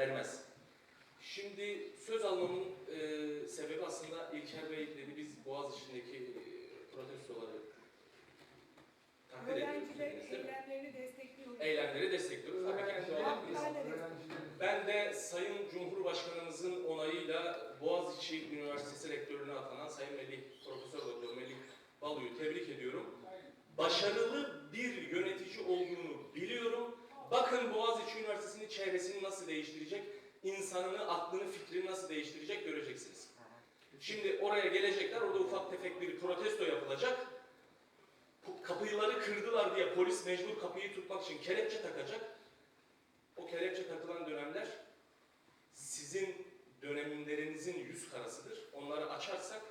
vermez. Şimdi söz almamın e, sebebi aslında İlker Bey dedi biz Boğaziçi'ndeki e, protestoları takdir ediyoruz. Eylemlerini destekliyoruz. Eylemleri destekliyoruz. Tabii ki kendi Ben de Sayın Cumhurbaşkanımızın onayıyla Boğaziçi Üniversitesi Rektörlüğüne atanan Sayın Melih, Profesör Doktor Melih Balu'yu tebrik ediyorum. Başarılı bir yönetici olduğunu biliyorum. Bakın Boğaziçi Üniversitesi'nin çevresini nasıl değiştirecek, insanını, aklını, fikrini nasıl değiştirecek göreceksiniz. Şimdi oraya gelecekler, orada ufak tefek bir protesto yapılacak. Kapıları kırdılar diye polis mecbur kapıyı tutmak için kelepçe takacak. O kelepçe takılan dönemler sizin dönemlerinizin yüz karasıdır. Onları açarsak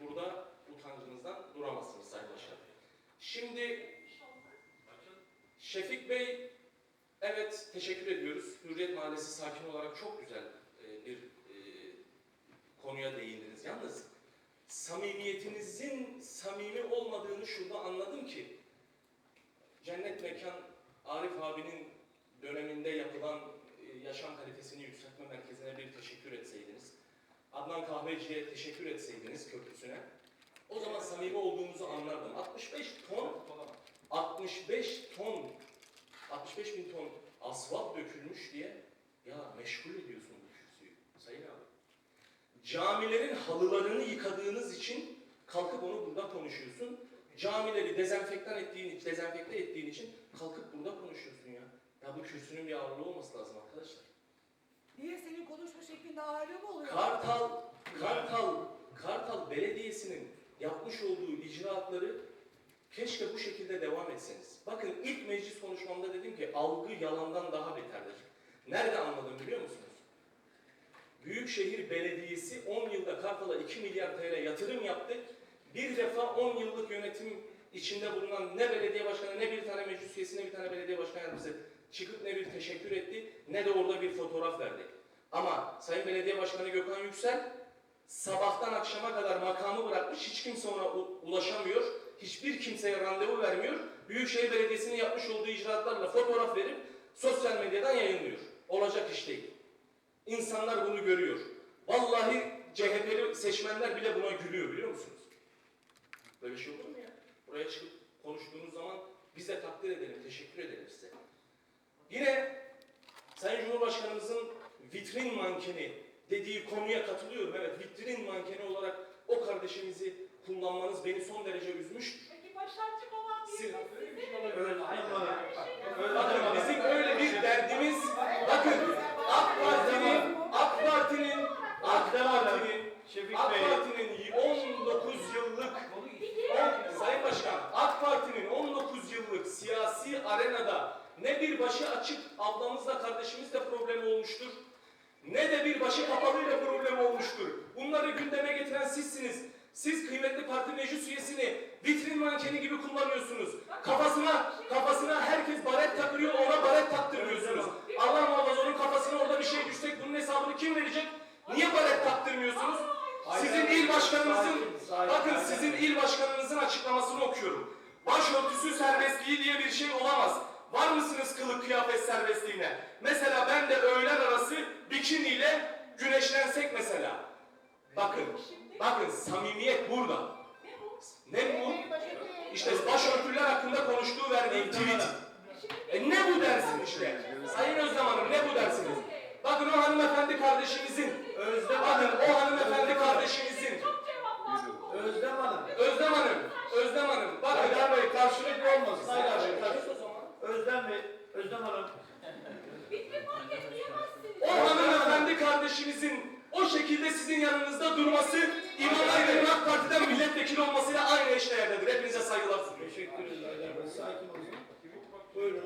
burada utancınızdan duramazsınız Sayın Başkan. Şimdi Şefik Bey, evet teşekkür ediyoruz. Hürriyet Mahallesi sakin olarak çok güzel e, bir e, konuya değindiniz. Yalnız samimiyetinizin samimi olmadığını şurada anladım ki Cennet Mekan Arif abinin döneminde yapılan e, yaşam kalitesini yükseltme merkezine bir teşekkür etseydiniz, Adnan Kahveci'ye teşekkür etseydiniz köprüsüne, o zaman samimi olduğunuzu anlardım. 65 ton 65 ton 65 bin ton asfalt dökülmüş diye ya meşgul ediyorsun bu kürsüyü Sayın abi. Camilerin halılarını yıkadığınız için kalkıp onu burada konuşuyorsun. Camileri dezenfektan ettiğin, dezenfekte ettiğin için kalkıp burada konuşuyorsun ya. Ya bu kürsünün bir ağırlığı olması lazım arkadaşlar. Niye senin konuşma şeklinde ağırlığı mı oluyor? Kartal, Kartal, Kartal Belediyesi'nin yapmış olduğu icraatları keşke bu şekilde devam etseniz. Bakın ilk meclis konuşmamda dedim ki algı yalandan daha beterdir. Nerede anladım biliyor musunuz? Büyükşehir Belediyesi 10 yılda Kartal'a 2 milyar TL yatırım yaptı. Bir defa 10 yıllık yönetim içinde bulunan ne belediye başkanı ne bir tane meclis üyesi ne bir tane belediye başkanı yardımcısı çıkıp ne bir teşekkür etti ne de orada bir fotoğraf verdi. Ama Sayın Belediye Başkanı Gökhan Yüksel sabahtan akşama kadar makamı bırakmış, hiç kimse ona ulaşamıyor, hiçbir kimseye randevu vermiyor. Büyükşehir Belediyesi'nin yapmış olduğu icraatlarla fotoğraf verip sosyal medyadan yayınlıyor. Olacak iş değil. İnsanlar bunu görüyor. Vallahi CHP'li seçmenler bile buna gülüyor biliyor musunuz? Böyle şey olur mu ya? Buraya çıkıp konuştuğunuz zaman biz de takdir edelim, teşekkür edelim size. Yine Sayın Cumhurbaşkanımızın vitrin mankeni dediği konuya katılıyorum. Evet vitrin mankeni olarak o kardeşimizi kullanmanız beni son derece üzmüş. Peki başarçık olan Siz- biri de size Öyle- Öyle Bakın bizim öyle bir derdimiz, bakın AK Parti'nin, AK Parti'nin, AK Parti'nin, Şefik AK. Parti'nin 19 yıllık, on- Sayın Başkan, AK Parti'nin 19 yıllık siyasi arenada ne bir başı açık ablamızla kardeşimizle problem olmuştur, ne de bir başı kapalıyla Siz kıymetli parti meclis üyesini vitrin mankeni gibi kullanıyorsunuz. Kafasına kafasına herkes baret takıyor, ona baret taktırmıyorsunuz. Allah muhafaza onun kafasına orada bir şey düşsek bunun hesabını kim verecek? Niye baret taktırmıyorsunuz? Sizin il başkanınızın, bakın sizin il başkanınızın açıklamasını okuyorum. Başörtüsü serbestliği diye bir şey olamaz. Var mısınız kılık kıyafet serbestliğine? Mesela ben de öğlen arası bikiniyle güneşlensek mesela. Bakın, bakın samimiyet burada. Ne bu? Ne bu? İşte başörtüler hakkında konuştuğu verdiği tweet. E ne bu dersin işte? Sayın Özlem Hanım ne bu dersiniz? Bakın o hanımefendi kardeşimizin, Özlem bakın o hanımefendi kardeşimizin. Özlem Hanım. Özlem Hanım, Özlem Hanım, bakın. Haydar Bey karşılıklı olmasın. Haydar Bey Sus karşılıklı. o zaman. Özlem Bey, Özlem Hanım. Vitrin market diyemezsiniz. O hanımefendi kardeşimizin o şekilde sizin yanınızda durması İmam Aydın'ın AK Parti'den milletvekili olmasıyla aynı eşdeğerdedir. Hepinize saygılar sunuyorum. Teşekkür ederim. Sakin olun. Buyurun.